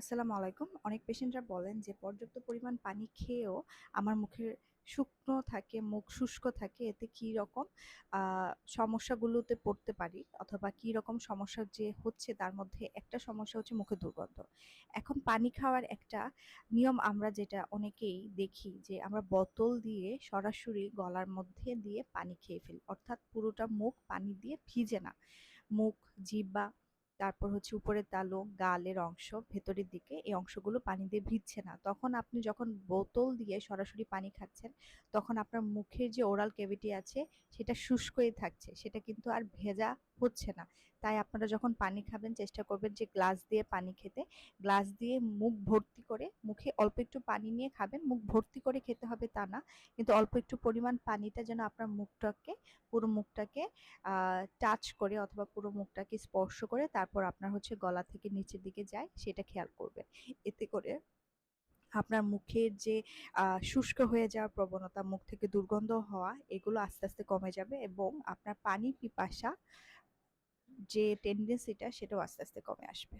আসসালামু আলাইকুম। অনেক পেশেন্টরা বলেন যে পর্যাপ্ত পরিমাণ পানি খেয়েও আমার মুখের শুকনো থাকে, মুখ শুষ্ক থাকে। এতে কি রকম সমস্যাগুলোতে পড়তে পারি অথবা কি রকম সমস্যা যে হচ্ছে তার মধ্যে একটা সমস্যা হচ্ছে মুখের দুর্গন্ধ। এখন পানি খাওয়ার একটা নিয়ম আমরা যেটা অনেকেই দেখি যে আমরা বোতল দিয়ে সরাসরি গলার মধ্যে দিয়ে পানি খেয়ে ফেলি। অর্থাৎ পুরোটা মুখ পানি দিয়ে ভিজে না। মুখ, জিহ্বা তারপর হচ্ছে উপরের তালু, গালের অংশ, ভেতরের দিকে এই অংশগুলো পানি দিয়ে ভিজছে না। তখন আপনি যখন বোতল দিয়ে সরাসরি পানি খাচ্ছেন, তখন আপনার মুখের যে ওরাল ক্যাভিটি আছে সেটা শুষ্কই থাকছে। সেটা কিন্তু আর ভেজা হচ্ছে না। তাই আপনারা যখন পানি খাবেন চেষ্টা করবেন যে গ্লাস দিয়ে পানি খেতে। গ্লাস দিয়ে মুখ ভর্তি করে মুখে অল্প একটু পানি নিয়ে খাবেন। মুখ ভর্তি করে খেতে হবে তা না। কিন্তু অল্প একটু পরিমাণ পানিটা যেন আপনার মুখটাকে পুরো মুখটাকে টাচ করে অথবা পুরো মুখটাকে স্পর্শ করে তারপর আপনার হচ্ছে গলা থেকে নিচের দিকে যায় সেটা খেয়াল করবেন। এতে করে আপনার মুখের যে শুষ্ক হয়ে যাওয়ার প্রবণতা, মুখ থেকে দুর্গন্ধ হওয়া এগুলো আস্তে, আস্তে কমে যাবে এবং আপনার পানি পিপাসা যে টেন্ডেন্সিটা সেটাও আস্তে, আস্তে কমে আসবে।